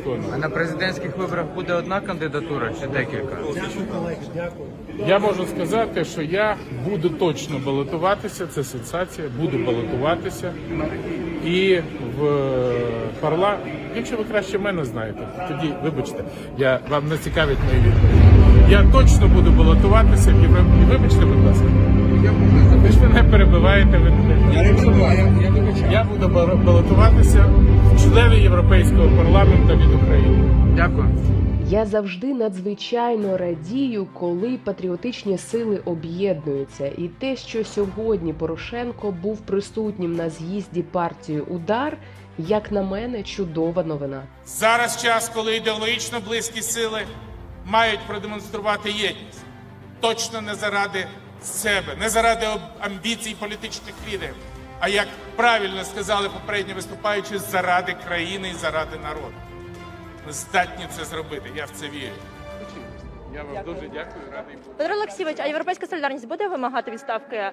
українського А на президентських виборах буде одна кандидатура чи декілька? Я можу сказати, що я буду точно балотуватися. Це сенсація. Буду балотуватися. І в парламент, якщо ви краще мене знаєте, тоді вибачте, я вам не цікавить мої відповіді. Я точно буду балотуватися і вибачте, ласка. Ви ж мене перебиваєте. Ви мене. Я не перебуваю, я вибачаю. Я буду балотуватися в члени Європейського парламенту від України. Дякую. Я завжди надзвичайно радію, коли патріотичні сили об'єднуються, і те, що сьогодні Порошенко був присутнім на з'їзді партії Удар, як на мене, чудова новина. Зараз час, коли ідеологічно близькі сили мають продемонструвати єдність. Точно не заради себе, не заради амбіцій політичних лідерів, а як правильно сказали попередні виступаючі, заради країни і заради народу. Ми здатні це зробити. Я в це вірю. Я вам дуже дякую, радий був. Петро Олексійович, а європейська солідарність буде вимагати відставки е,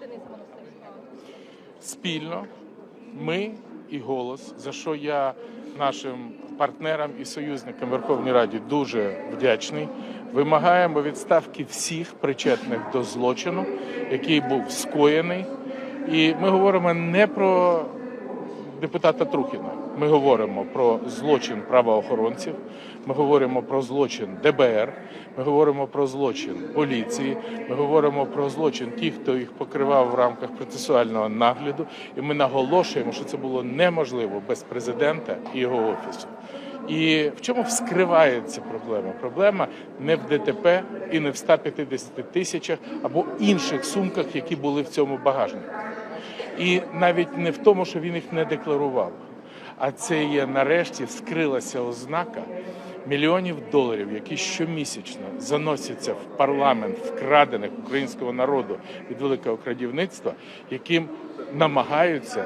Дениса Монастирського? спільно ми і голос, за що я нашим партнерам і союзникам Верховній Раді дуже вдячний. Вимагаємо відставки всіх причетних до злочину, який був скоєний. І ми говоримо не про депутата Трухіна. Ми говоримо про злочин правоохоронців, ми говоримо про злочин ДБР, ми говоримо про злочин поліції, ми говоримо про злочин тих, хто їх покривав в рамках процесуального нагляду. І ми наголошуємо, що це було неможливо без президента і його офісу. І в чому вскривається проблема? Проблема не в ДТП і не в 150 тисячах або інших сумках, які були в цьому багажнику. І навіть не в тому, що він їх не декларував, а це є нарешті скрилася ознака мільйонів доларів, які щомісячно заносяться в парламент вкрадених українського народу від великого крадівництва, яким намагаються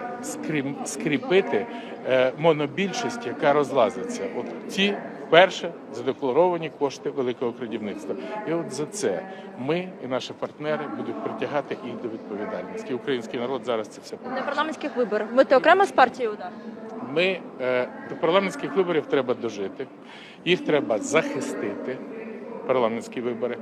скріпити е, монобільшість, яка розлазиться. От ці вперше задекларовані кошти великого крадівництва. І от за це ми і наші партнери будуть притягати їх до відповідальності. І Український народ зараз це все На побачить. парламентських виборах будете окремо з партією Удар? Ми е, до парламентських виборів треба дожити, їх треба захистити. Парламентські вибори,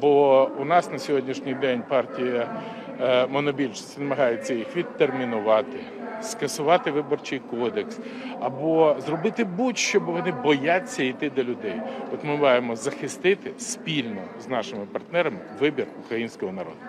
бо у нас на сьогоднішній день партія е, монобільшості намагається їх відтермінувати, скасувати виборчий кодекс або зробити будь-що, бо вони бояться йти до людей. От ми маємо захистити спільно з нашими партнерами вибір українського народу.